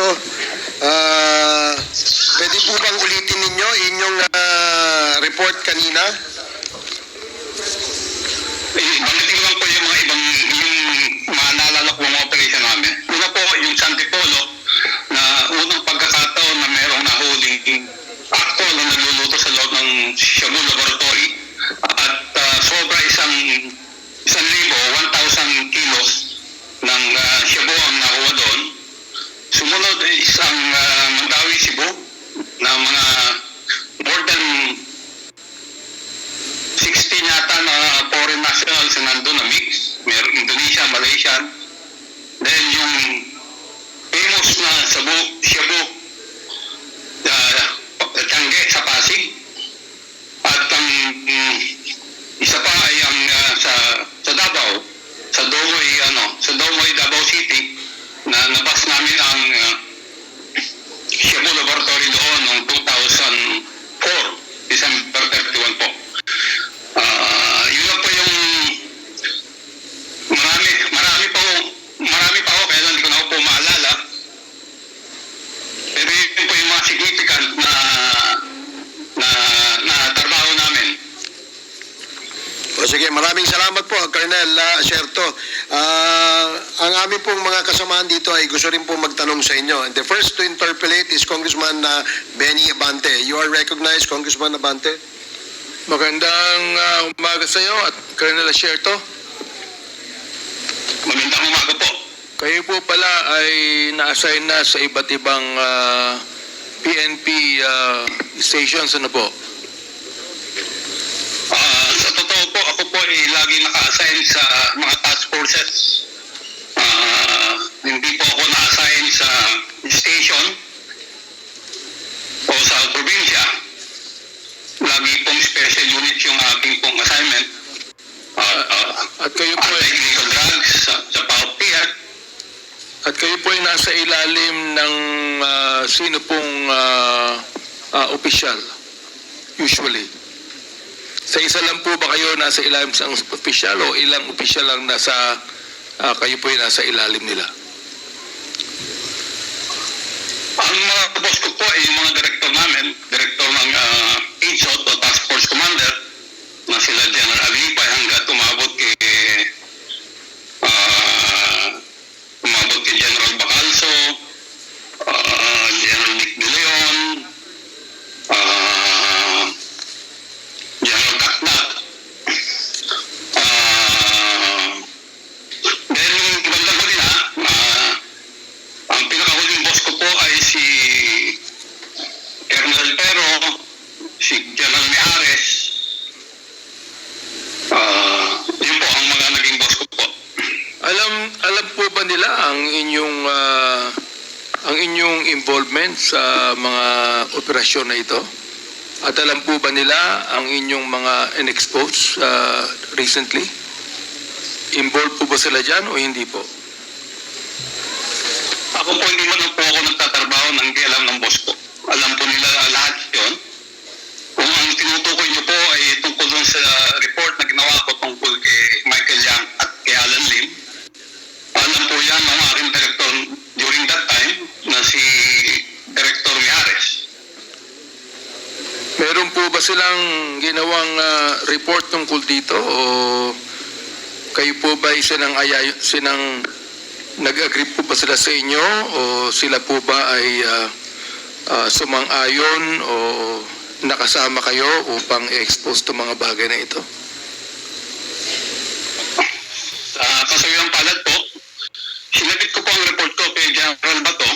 Asyerto, ah, pwede po bang ulitin ninyo inyong ah, report kanina? Eh, Banggitin lang po yung mga ibang yung mga naalala ko operation namin. Una po yung San Tipolo na unang pagkakataon na merong nahuling actual na nagluluto sa loob ng Shabu Laboratory at ah, sobra isang isang libo, 1,000 kilos ng uh, shabu ang nakuha doon. Sumunod ay isang uh, Mandawi Cebu na mga more than 16 yata na foreign nationals na nandun na mix. Meron Indonesia, Malaysia. Then yung famous na Cebu, Cebu, uh, Tangge sa Pasig. At ang mm, isa pa ay ang ah, sa sa Davao, sa Domoy ano, sa Domoy Davao City na nabas namin ang ah, Cebu Laboratory doon noong 2004, December 31 po. Ah, yun lang po yung marami, marami pa po, marami pa ako kaya lang hindi ko na po maalala. Pero yun po yung mga significant na na na trabaho namin. O sige, maraming salamat po, Colonel uh, Asyerto. Ah, ang aming pong mga kasamahan dito ay gusto rin po magtanong sa inyo. And the first to interpolate is Congressman uh, Benny Abante. You are recognized, Congressman Abante. Magandang ah, umaga sa iyo at Colonel Asierto. Magandang umaga po. Kayo po pala ay na-assign na sa iba't ibang ah, PNP ah, stations ano po? Po ay lagi naka-assign sa mga task forces. Ah, hindi po ako na-assign sa station o sa probinsya. Lagi pong special unit yung aking pong assignment. Ah, ah, At kayo po ay anti-illegal drugs sa, sa PAOPIA. at kayo po ay nasa ilalim ng ah, sino pong ah, ah, opisyal usually. Sa isa lang po ba kayo nasa ilalim sa opisyal o ilang opisyal lang nasa ah, kayo po ay nasa ilalim nila? Ang mga boss ko po ay yung mga director namin, director ng uh, INSOT o Task Force Commander na sila General Alipay hanggat umabot kay uh, umabot kay General Bacalso, uh, General Nick De Leon, uh, General Kaknak, uh, then yung ibang ko rin ha, uh, ang pinakahuling boss ko po ay si Colonel Pero, si General Mijares. Ah, yun po ang mga naging boss ko po. Alam alam po ba nila ang inyong ah, ang inyong involvement sa mga operasyon na ito? At alam po ba nila ang inyong mga in-expose ah, recently? Involved po ba sila dyan o hindi po? Ako po hindi man po ako nagtatrabaho ng hindi alam ng boss ko. Alam po nila lahat yon. Kung ang tinutukoy niyo po ay tungkol sa report na ginawa ko tungkol kay Michael Yang at kay Alan Lim, alam po yan ng aking director during that time na si Director Mijares. Meron po ba silang ginawang ah, report tungkol dito o kayo po ba ay sinang, ayay, sinang nag-agree po ba sila sa inyo o sila po ba ay ah, ah, sumang-ayon o nakasama kayo upang i-expose to mga bagay na ito? Sa kasayang palad po, sinabit ko po ang report ko kay General Bato,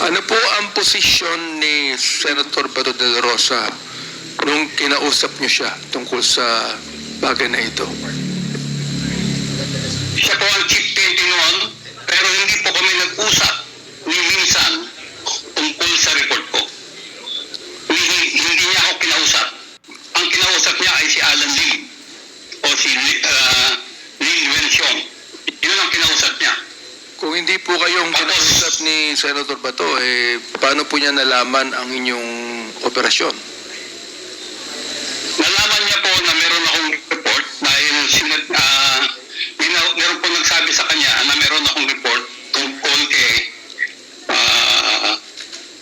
Ano po ang posisyon ni Senator Bato de Rosa nung kinausap niyo siya tungkol sa bagay na ito? Siya po ang chief PNP noon, pero hindi po kami nag-usap ni minsan tungkol sa report ko. Hindi, hindi niya ako kinausap. Ang kinausap niya ay si Alan Lim o si uh, Lin Wenxiong. Yun ang kinausap niya. Kung hindi po kayong kinausap ni Senator Bato, eh, paano po niya nalaman ang inyong operasyon? Nalaman niya po na meron akong report dahil sinad, ah, mina- meron po nagsabi sa kanya na meron akong report tungkol kay uh,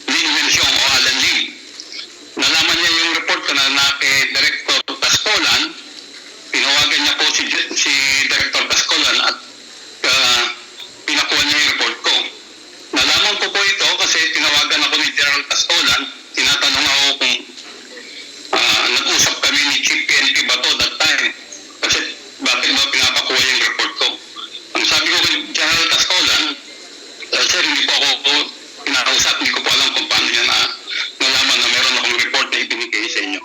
Lin Wenxiong o Alan Lim. Nalaman niya yung report ko na, na kay Director Tascolan. Pinawagan niya po si, si Director Tascolan at ah, pinakuha niya yung report ko. Nalaman ko po ito kasi tinawagan ako ni General Tascolan. Tinatanong ako kung Ah, nag-usap kami ni Chief PNP Bato that time. Kasi bakit ba pinapakuha yung report ko? Ang sabi ko kay General Tascolan, uh, sir, hindi po ako po pinakausap, hindi ko po alam kung paano niya na nalaman na meron akong report na ibinigay sa inyo.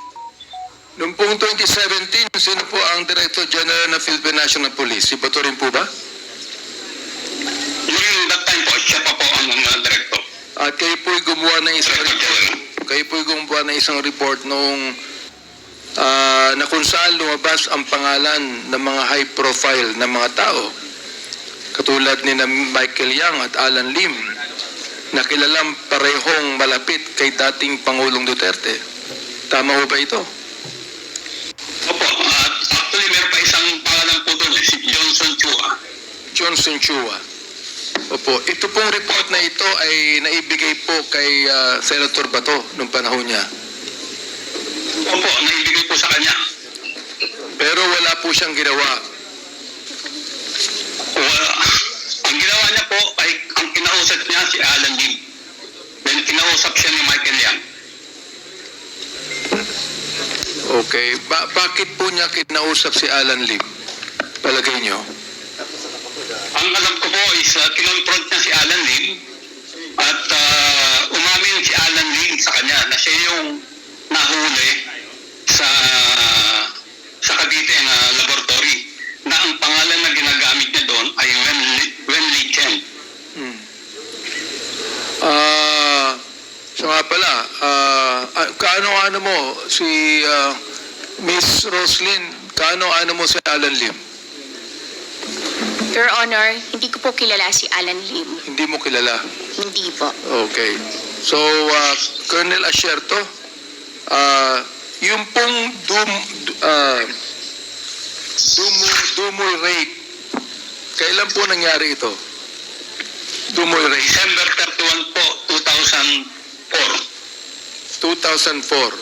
Noong pong 2017, sino po ang Director General ng Philippine National Police? Si Bato rin po ba? During that time po, siya pa po ang uh, director. At kayo po'y gumawa ng isang Director report. General. Kayo po'y gumawa ng isang report noong ah, na kung saan lumabas ang pangalan ng mga high profile na mga tao. Katulad ni na Michael Yang at Alan Lim na kilalang parehong malapit kay dating Pangulong Duterte. Tama ho ba ito? Opo, at actually meron pa isang pangalan po doon, eh, si Johnson Chua. Johnson Chua. Opo, ito pong report na ito ay naibigay po kay ah, Senator Bato nung panahon niya. Opo, naibigay po sa kanya. Pero wala po siyang ginawa. Wala. Kinausap niya si Alan Lim. Then kinausap siya ni Michael Yang. Okay. Ba- bakit po niya kinausap si Alan Lim? Palagay niyo? Ang alam ko po is uh, kinonfront niya si Alan Lim at uh, umamin si Alan Lim sa kanya na siya yung nahuli sa sa Cavite na laboratory na ang pangalan na ginagamit niya doon ay Wen, Li- Wen Li Chen. Kaano-ano mo si ah, Miss Roslyn, kaano-ano mo si Alan Lim? Your Honor, hindi ko po kilala si Alan Lim. Hindi mo kilala. Hindi po. Okay. So, ah, Colonel Asierto, ah, yung pong dum, uh, dumo, dumoy rape, kailan po nangyari ito? Dumoy rape, December 31 po, 2004. 2004.